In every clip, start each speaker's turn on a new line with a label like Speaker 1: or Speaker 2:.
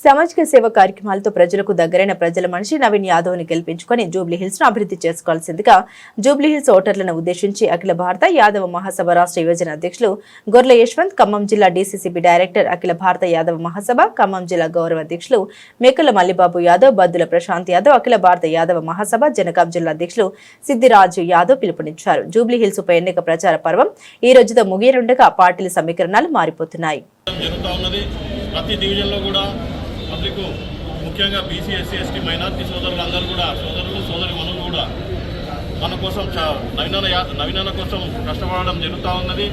Speaker 1: సామాజిక సేవ కార్యక్రమాలతో ప్రజలకు దగ్గరైన ప్రజల మనిషి నవీన్ యాదవ్ని గెలిపించుకొని జూబ్లీ హిల్స్ను అభివృద్ధి చేసుకోవాల్సిందిగా జూబ్లీహిల్స్ ఓటర్లను ఉద్దేశించి అఖిల భారత యాదవ మహాసభ రాష్ట్ర యువజన అధ్యక్షులు గొర్ల యశ్వంత్ ఖమ్మం జిల్లా డీసీసీబీ డైరెక్టర్ అఖిల భారత యాదవ మహాసభ ఖమ్మం జిల్లా గౌరవ అధ్యక్షులు మేకల మల్లిబాబు యాదవ్ బద్దుల ప్రశాంత్ యాదవ్ అఖిల భారత యాదవ మహాసభ జనగాం జిల్లా అధ్యక్షులు సిద్దిరాజు యాదవ్ పిలుపునిచ్చారు. జూబ్లీహిల్స్ ఉప ఎన్నిక ప్రచార పర్వం ఈ రోజుతో ముగియనుండగా పార్టీల సమీకరణాలు మారిపోతున్నాయి.
Speaker 2: ప్రతి డివిజన్లో కూడా పబ్లిక్ ముఖ్యంగా బీసీ ఎస్సీ ఎస్టీ మైనార్టీ సోదరులందరూ కూడా సోదరులు సోదరి మనులు కూడా మన కోసం నవీన నవీనన నవీనన కోసం కష్టపడడం జరుగుతూ ఉన్నది.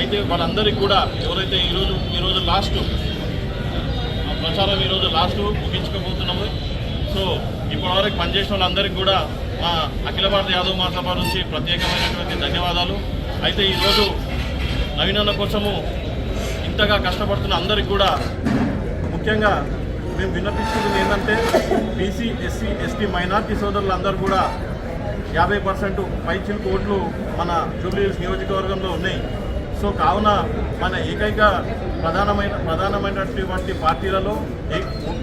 Speaker 2: అయితే వాళ్ళందరికీ కూడా ఎవరైతే ఈరోజు ఈరోజు లాస్ట్ ప్రచారం ఈరోజు లాస్ట్ ముగించుకోబోతున్నాము. సో ఇప్పటివరకు పనిచేసిన వాళ్ళందరికీ కూడా మా అఖిల భారత యాదవ్ మహాసభ నుంచి ప్రత్యేకమైనటువంటి ధన్యవాదాలు. అయితే ఈరోజు నవీనన్న కోసము ఇంతగా కష్టపడుతున్న అందరికి కూడా ముఖ్యంగా మేము విన్నపించుకుంటుంది ఏంటంటే బీసీ ఎస్సీ ఎస్టీ మైనార్టీ సోదరులందరూ కూడా యాభై పర్సెంట్ పైచిల్ ఓట్లు మన జూబ్లీహిల్స్ నియోజకవర్గంలో ఉన్నాయి. సో కావున మన ఏకైక ప్రధానమైన ప్రధానమైనటువంటి పార్టీలలో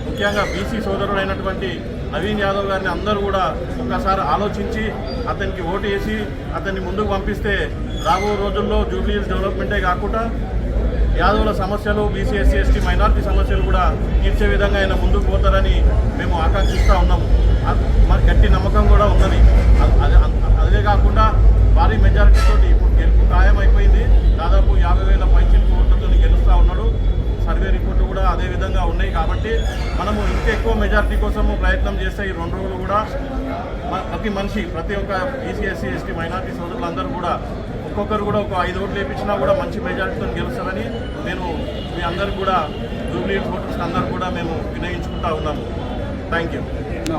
Speaker 2: ముఖ్యంగా బీసీ సోదరుడైనటువంటి నవీన్ యాదవ్ గారిని అందరూ కూడా ఒకసారి ఆలోచించి అతనికి ఓటు వేసి అతన్ని ముందుకు పంపిస్తే రాబో రోజుల్లో జూబ్లీహిల్స్ డెవలప్మెంటే కాకుండా యాదవుల సమస్యలు బీసీ ఎస్సీ ఎస్టీ మైనార్టీ సమస్యలు కూడా తీర్చే విధంగా ఆయన ముందుకు పోతారని మేము ఆకాంక్షిస్తూ ఉన్నాము. మరి గట్టి నమ్మకం కూడా ఉన్నది. అదే విధంగా ఉన్నాయి కాబట్టి మనము ఇంకా ఎక్కువ కోసము ప్రయత్నం చేస్తే ఈ రెండు రోజులు కూడా ప్రతి మనిషి ప్రతి ఒక్క బీసీ ఎస్సీ ఎస్టీ మైనార్టీ సోదరులందరూ కూడా ఒక్కొక్కరు కూడా ఒక ఐదు ఓట్లు వేయించినా కూడా మంచి మెజార్టీతో గెలుస్తారని నేను మీ అందరికి కూడా జూబ్లీ ఓటర్స్ అందరూ కూడా మేము వినియోగించుకుంటా ఉన్నాము. Thank you